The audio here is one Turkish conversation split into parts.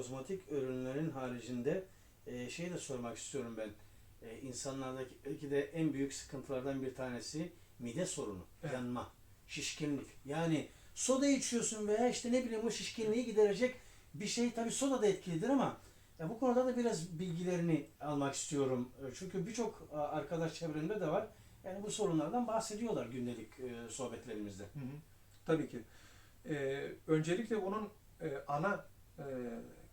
kozmetik ürünlerin haricinde e, şey de sormak istiyorum ben. E, insanlardaki belki de en büyük sıkıntılardan bir tanesi mide sorunu, Evet. yanma, şişkinlik. Yani soda içiyorsun veya işte ne bileyim o şişkinliği giderecek bir şey tabii soda da etkilidir ama ya bu konuda da biraz bilgilerini almak istiyorum. E, Çünkü birçok arkadaş çevremde de var. Yani bu sorunlardan bahsediyorlar gündelik e, sohbetlerimizde. Hı hı. Tabii ki. Ee, öncelikle bunun e, ana e,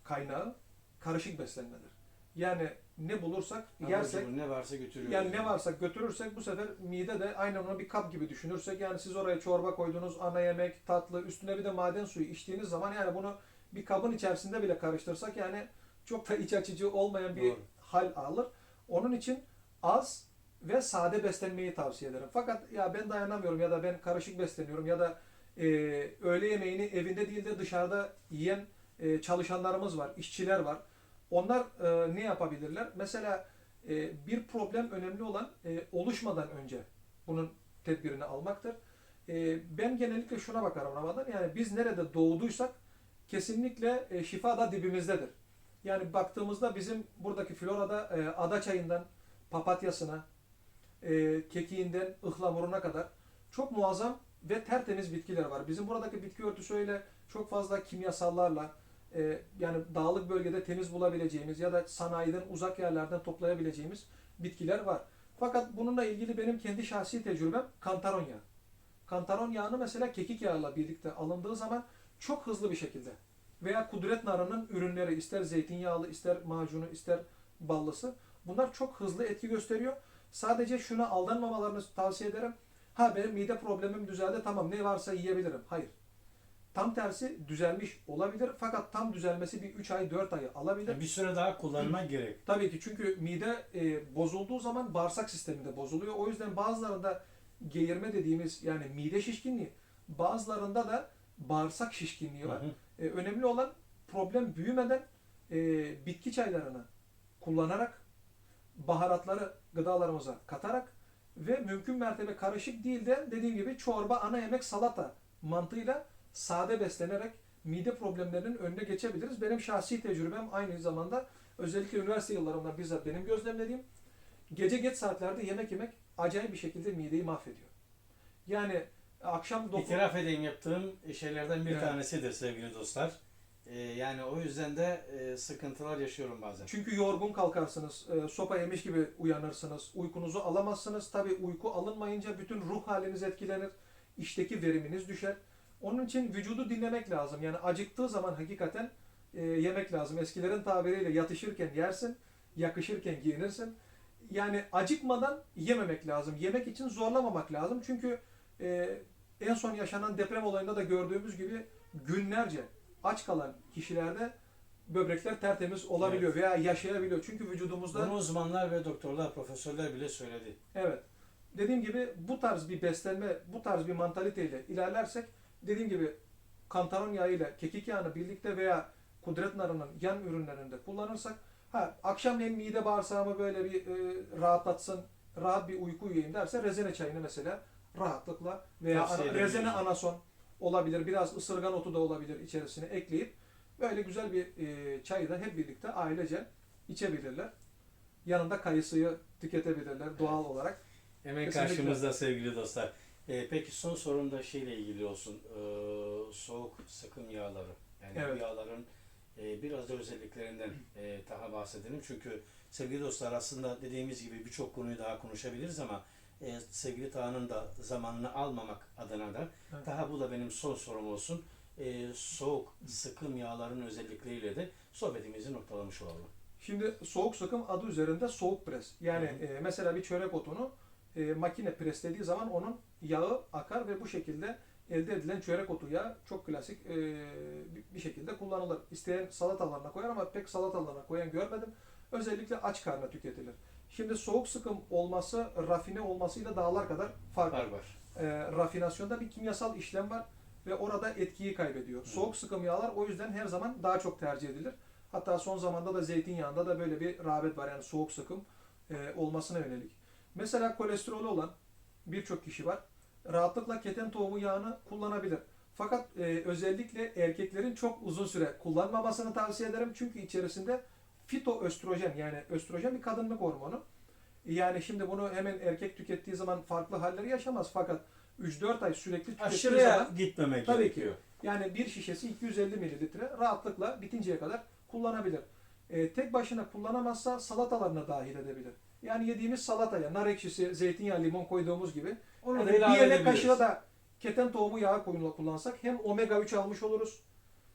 kaynağı karışık beslenmedir. Yani ne bulursak Abur yersek, ne varsa götürüyoruz. yani ne varsa götürürsek bu sefer mide de aynen onu bir kap gibi düşünürsek yani siz oraya çorba koydunuz, ana yemek, tatlı, üstüne bir de maden suyu içtiğiniz zaman yani bunu bir kabın içerisinde bile karıştırsak yani çok da iç açıcı olmayan bir Doğru. hal alır. Onun için az ve sade beslenmeyi tavsiye ederim. Fakat ya ben dayanamıyorum ya da ben karışık besleniyorum ya da e, öğle yemeğini evinde değil de dışarıda yiyen e, çalışanlarımız var, işçiler var. Onlar e, ne yapabilirler? Mesela e, bir problem önemli olan e, oluşmadan önce bunun tedbirini almaktır. E, ben genellikle şuna bakarım Ramazan. Yani biz nerede doğduysak kesinlikle e, şifa da dibimizdedir. Yani baktığımızda bizim buradaki florada e, ada çayından papatyasına, e, kekiğinden ıhlamuruna kadar çok muazzam ve tertemiz bitkiler var. Bizim buradaki bitki örtüsü öyle çok fazla kimyasallarla e, yani dağlık bölgede temiz bulabileceğimiz ya da sanayiden uzak yerlerden toplayabileceğimiz bitkiler var. Fakat bununla ilgili benim kendi şahsi tecrübem kantaron yağı. Kantaron yağını mesela kekik yağıyla birlikte alındığı zaman çok hızlı bir şekilde veya kudret narının ürünleri ister zeytinyağlı ister macunu ister ballısı bunlar çok hızlı etki gösteriyor. Sadece şuna aldanmamalarını tavsiye ederim. Ha benim mide problemim düzeldi tamam ne varsa yiyebilirim. Hayır. Tam tersi düzelmiş olabilir fakat tam düzelmesi bir 3 ay 4 ayı alabilir. Yani bir süre daha kullanmak gerek. Tabii ki çünkü mide e, bozulduğu zaman bağırsak sistemi de bozuluyor. O yüzden bazılarında geğirme dediğimiz yani mide şişkinliği bazılarında da bağırsak şişkinliği var. Hı hı. E, önemli olan problem büyümeden e, bitki çaylarını kullanarak baharatları gıdalarımıza katarak ve mümkün mertebe karışık değil de dediğim gibi çorba, ana yemek, salata mantığıyla sade beslenerek mide problemlerinin önüne geçebiliriz. Benim şahsi tecrübem aynı zamanda özellikle üniversite yıllarımda bizzat benim gözlemlediğim gece geç saatlerde yemek yemek acayip bir şekilde mideyi mahvediyor. Yani akşam dokuz... İtiraf edeyim yaptığım şeylerden bir Evet. tanesidir sevgili dostlar. Ee, yani o yüzden de e, sıkıntılar yaşıyorum bazen. Çünkü yorgun kalkarsınız, e, sopa yemiş gibi uyanırsınız, uykunuzu alamazsınız. Tabi uyku alınmayınca bütün ruh haliniz etkilenir, işteki veriminiz düşer. Onun için vücudu dinlemek lazım. Yani acıktığı zaman hakikaten e, yemek lazım. Eskilerin tabiriyle yatışırken yersin, yakışırken giyinirsin. Yani acıkmadan yememek lazım. Yemek için zorlamamak lazım. Çünkü e, en son yaşanan deprem olayında da gördüğümüz gibi günlerce aç kalan kişilerde böbrekler tertemiz olabiliyor veya yaşayabiliyor. Çünkü vücudumuzda Bunu uzmanlar ve doktorlar, profesörler bile söyledi. evet dediğim gibi bu tarz bir beslenme, bu tarz bir mantaliteyle ilerlersek dediğim gibi kantaron yağıyla kekik yağını birlikte veya kudret narının yan ürünlerinde kullanırsak ha akşamleyin mide bağırsağımı böyle bir e, rahatlatsın, rahat bir uyku uyuyayım derse rezene çayını mesela rahatlıkla veya ana- rezene anason olabilir, biraz ısırgan otu da olabilir içerisine ekleyip böyle güzel bir e, çayı da hep birlikte ailece içebilirler. Yanında kayısıyı tüketebilirler doğal olarak. Hemen Kesinlikle. karşımızda sevgili dostlar. Ee, peki son sorum da şeyle ilgili olsun. Ee, soğuk sıkım yağları. Yani Evet. bu yağların e, biraz da özelliklerinden e, daha bahsedelim. Çünkü sevgili dostlar aslında dediğimiz gibi birçok konuyu daha konuşabiliriz ama e, sevgili Taha'nın da zamanını almamak adına da Evet. daha bu da benim son sorum olsun. E, soğuk sıkım yağların özellikleriyle de sohbetimizi noktalamış olalım. Şimdi soğuk sıkım adı üzerinde soğuk pres. Yani Hı hı. e, mesela bir çörek otunu e, makine preslediği zaman onun yağı akar ve bu şekilde elde edilen çörek otu yağı çok klasik e, bir- şekilde kullanılır. İsteyen salatalarına koyar ama pek salatalarına koyan görmedim. Özellikle aç karnına tüketilir. Şimdi soğuk sıkım olması rafine olmasıyla dağlar kadar fark var. Var e, rafinasyonda bir kimyasal işlem var ve orada etkiyi kaybediyor. Soğuk sıkım yağlar o yüzden her zaman daha çok tercih edilir. Hatta son zamanda da zeytinyağında da böyle bir rağbet var yani soğuk sıkım e, olmasına yönelik. Mesela kolesterolü olan birçok kişi var. Rahatlıkla keten tohumu yağını kullanabilir. Fakat e, özellikle erkeklerin çok uzun süre kullanmamasını tavsiye ederim. Çünkü içerisinde fitoöstrojen yani östrojen bir kadınlık hormonu. Yani şimdi bunu hemen erkek tükettiği zaman farklı halleri yaşamaz. Fakat 3-4 ay sürekli tükettiği Aşırıya zaman gitmemek Tabii gerekiyor. yani bir şişesi 250 mililitre rahatlıkla bitinceye kadar kullanabilir. E, tek başına kullanamazsa salatalarına dahil edebilir. Yani yediğimiz salataya nar ekşisi, zeytinyağı, limon koyduğumuz gibi Onu yani da ilave bir yemek edebiliriz. kaşığı da keten tohumu yağı koyun- kullansak hem omega 3 almış oluruz.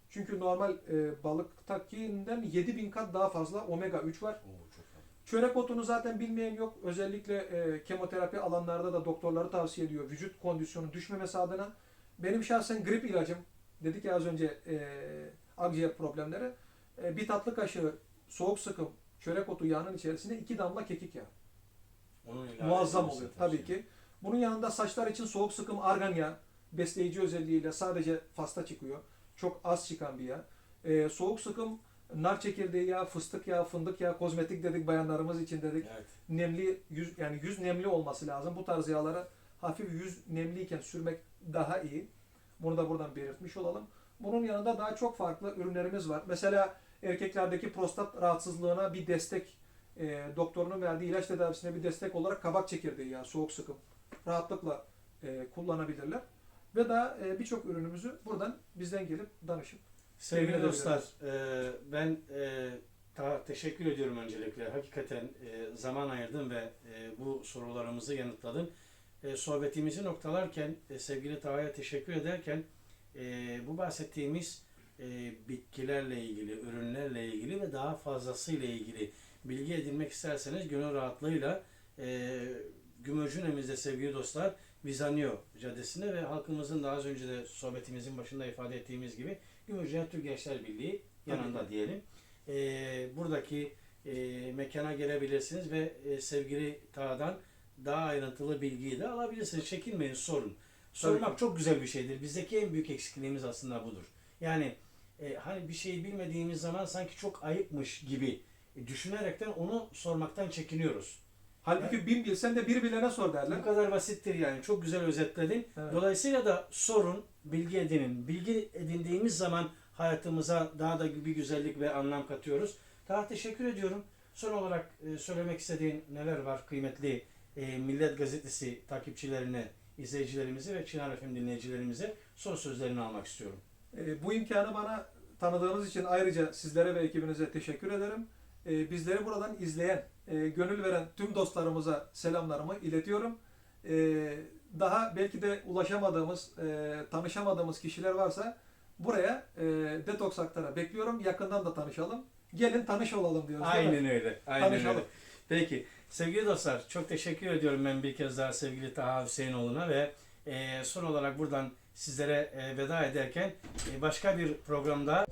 Çünkü normal e, balıktakinden 7000 kat daha fazla omega 3 var. Oo, çok fazla. Çörek otunu zaten bilmeyen yok. Özellikle e, kemoterapi alanlarda da doktorları tavsiye ediyor. Vücut kondisyonu düşmemesi adına. Benim şahsen grip ilacım, dedik ya az önce e, akciğer problemleri. E, bir tatlı kaşığı soğuk sıkım çörek otu yağının içerisine iki damla kekik yağı. Onun Muazzam oluyor tabii ki. Bunun yanında saçlar için soğuk sıkım argan yağı. Besleyici özelliğiyle sadece fasta çıkıyor. Çok az çıkan bir yağ. E, soğuk sıkım nar çekirdeği yağı, fıstık yağı, fındık yağı, kozmetik dedik bayanlarımız için dedik Evet. nemli yüz yani yüz nemli olması lazım. Bu tarz yağlara hafif yüz nemliyken sürmek daha iyi. Bunu da buradan belirtmiş olalım. Bunun yanında daha çok farklı ürünlerimiz var. Mesela erkeklerdeki prostat rahatsızlığına bir destek, e, doktorunun verdiği ilaç tedavisine bir destek olarak kabak çekirdeği yağı, soğuk sıkım rahatlıkla e, kullanabilirler. Ve daha e, birçok ürünümüzü buradan bizden gelip danışıp Sevgili dostlar, e, ben e, ta teşekkür ediyorum öncelikle. Hakikaten e, zaman ayırdın ve e, bu sorularımızı yanıtladın. E, sohbetimizi noktalarken, e, sevgili Taha'ya teşekkür ederken e, bu bahsettiğimiz e, bitkilerle ilgili, ürünlerle ilgili ve daha fazlasıyla ilgili bilgi edinmek isterseniz gönül rahatlığıyla e, Gümürcünemizde sevgili dostlar Vizanio Caddesi'nde ve halkımızın daha az önce de sohbetimizin başında ifade ettiğimiz gibi Gümüşhane Türk Gençler Birliği yanında Tabii diyelim. Ee, buradaki e, mekana gelebilirsiniz ve e, sevgili Tağ'dan daha ayrıntılı bilgiyi de alabilirsiniz. Çekinmeyin, sorun. Sormak ki. çok güzel bir şeydir. Bizdeki en büyük eksikliğimiz aslında budur. Yani e, hani bir şeyi bilmediğimiz zaman sanki çok ayıpmış gibi e, düşünerekten onu sormaktan çekiniyoruz. halbuki bin bilsen de bir bilene sor derler. Bu kadar basittir yani. Çok güzel özetledin. Evet. Dolayısıyla da sorun, bilgi edinin. Bilgi edindiğimiz zaman hayatımıza daha da bir güzellik ve anlam katıyoruz. Daha teşekkür ediyorum. Son olarak e, söylemek istediğin neler var kıymetli e, Millet Gazetesi takipçilerine, izleyicilerimize ve Çınar FM dinleyicilerimize son sözlerini almak istiyorum. E, bu imkanı bana tanıdığınız için ayrıca sizlere ve ekibinize teşekkür ederim. E, bizleri buradan izleyen, e, gönül veren tüm dostlarımıza selamlarımı iletiyorum. E, daha belki de ulaşamadığımız, e, tanışamadığımız kişiler varsa buraya e, Detox Aktar'a bekliyorum. Yakından da tanışalım. Gelin tanış olalım diyoruz. Aynen öyle. Aynen Tanışalım. öyle. Peki sevgili dostlar çok teşekkür ediyorum ben bir kez daha sevgili Taha Hüseyinoğlu'na ve son olarak buradan sizlere veda ederken başka bir programda